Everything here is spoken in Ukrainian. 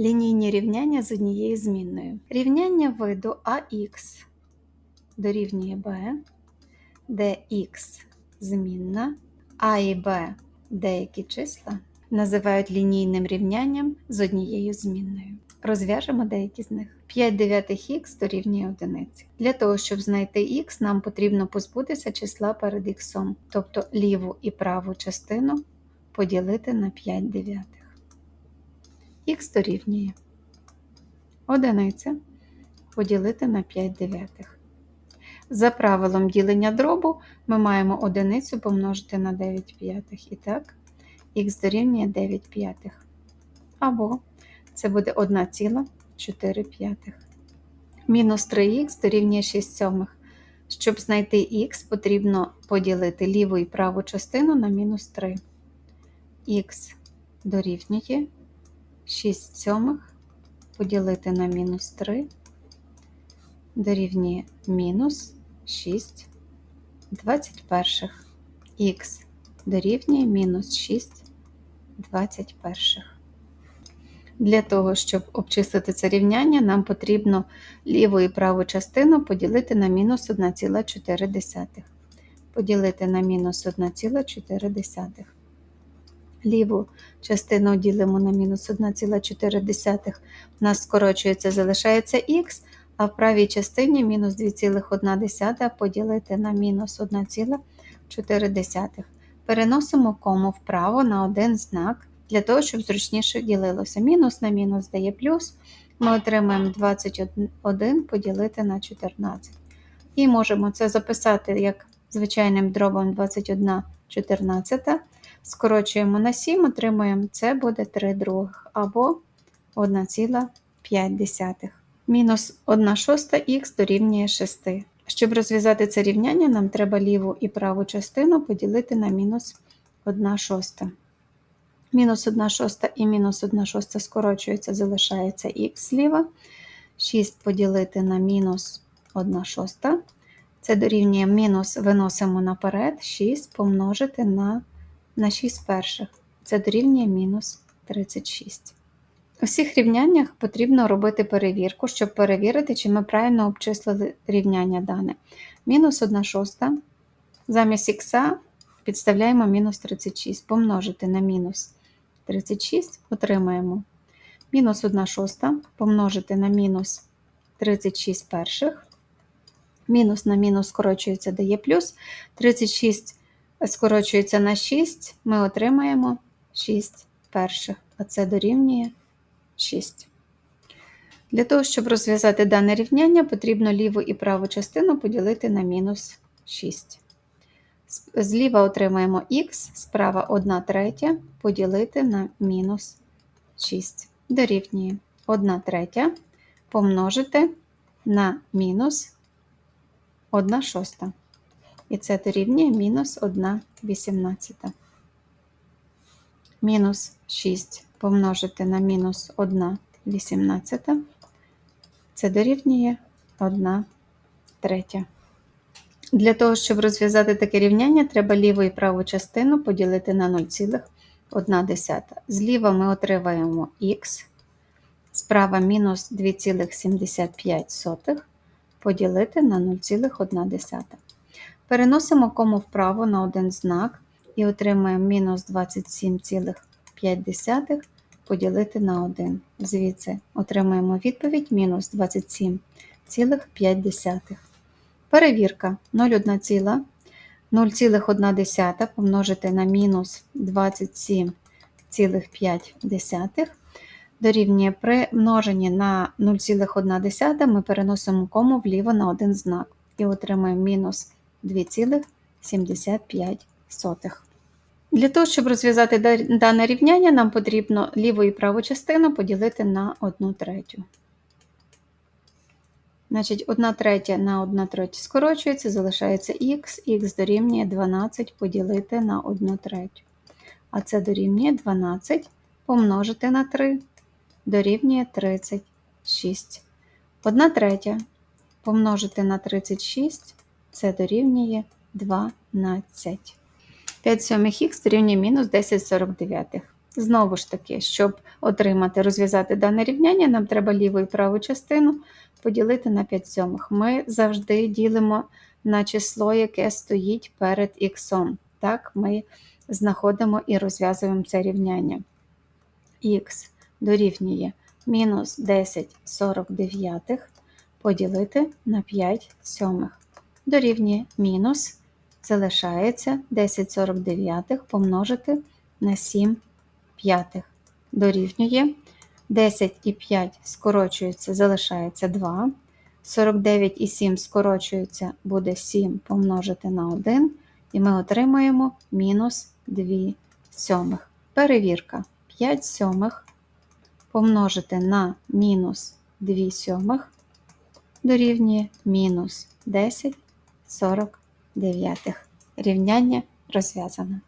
Лінійні рівняння з однією змінною. Рівняння виду ax дорівнює b, де x змінна, а і b деякі числа називають лінійним рівнянням з однією змінною. Розв'яжемо деякі з них. 5 дев'ятих х дорівнює 1. Для того, щоб знайти х, нам потрібно позбутися числа перед х, тобто ліву і праву частину поділити на 5 дев'ятих. Х дорівнює 1 поділити на 5 дев'ятих. За правилом ділення дробу ми маємо одиницю помножити на 9 п'ятих. І так, х дорівнює 9 п'ятих. Або це буде 1,4 п'ятих. Мінус 3х дорівнює 6 сьомих. Щоб знайти х, потрібно поділити ліву і праву частину на мінус 3. Х дорівнює 6 сьомих поділити на мінус 3 дорівнює мінус 6 21. Х дорівнює мінус 6 21. Для того, щоб обчислити це рівняння, нам потрібно ліву і праву частину поділити на мінус 1,4. Поділити на мінус 1,4. Ліву частину ділимо на мінус 1,4. У нас скорочується, залишається х, а в правій частині мінус 2,1 поділити на мінус 1,4. Переносимо кому вправо на один знак для того, щоб зручніше ділилося. Мінус на мінус дає плюс. Ми отримаємо 21 поділити на 14. І можемо це записати як звичайним дробом 21 14. Скорочуємо на 7, отримуємо це буде 3 других або 1,5. Мінус 1 шоста х дорівнює 6. Щоб розв'язати це рівняння, нам треба ліву і праву частину поділити на мінус 1 шоста. Мінус 1 шоста і мінус 1 шоста скорочується, залишається х зліва. 6 поділити на мінус 1 шоста. Це дорівнює мінус виносимо наперед, 6 помножити на на 6 перших. Це дорівнює мінус 36. У всіх рівняннях потрібно робити перевірку, щоб перевірити, чи ми правильно обчислили рівняння дане. Мінус 1 шоста. Замість х підставляємо мінус 36, помножити на мінус 36 отримаємо мінус 1 шоста помножити на мінус 36 перших. Мінус на мінус скорочується, дає плюс. 36 скорочується на 6, ми отримаємо 6 перших, а це дорівнює 6. Для того, щоб розв'язати дане рівняння, потрібно ліву і праву частину поділити на мінус 6. Зліва отримаємо х, справа 1 третя поділити на мінус 6. Дорівнює 1 третя помножити на мінус 1 шоста. І це дорівнює мінус 1 вісімнадцята. Мінус 6 помножити на мінус 1 вісімнадцята. Це дорівнює 1 третя. Для того, щоб розв'язати таке рівняння, треба ліву і праву частину поділити на 0,1. Зліва ми отримаємо х, справа мінус 2,75 поділити на 0,1. Переносимо кому вправо на один знак і отримаємо мінус 27,5 поділити на 1. Звідси отримаємо відповідь мінус 27,5. Перевірка 0,1 помножити на мінус 27,5 дорівнює при множенні на 0,1 ми переносимо кому вліво на один знак і отримаємо мінус 2,75. Для того, щоб розв'язати дане рівняння, нам потрібно ліву і праву частину поділити на 1 третю. Значить, 1 третя на 1 третя скорочується, залишається х, х дорівнює 12 поділити на 1 третю. А це дорівнює 12 помножити на 3 дорівнює 36. 1 третя помножити на 36 це дорівнює 12. 5 сьомих х дорівнює мінус 10,49. Знову ж таки, щоб отримати, розв'язати дане рівняння, нам треба ліву і праву частину поділити на 5 сьомих. Ми завжди ділимо на число, яке стоїть перед х. Так, ми знаходимо і розв'язуємо це рівняння. Х дорівнює мінус 10 49 поділити на 5 сьомих. Дорівнює мінус, залишається 10 49 помножити на 7 п'ятих. Дорівнює 10 і 5 скорочується, залишається 2. 49 і 7 скорочується, буде 7 помножити на 1, і ми отримаємо мінус 2 сьомих. Перевірка 5 сьомих помножити на мінус 2 сьомих дорівнює мінус 10 49. Рівняння розв'язане.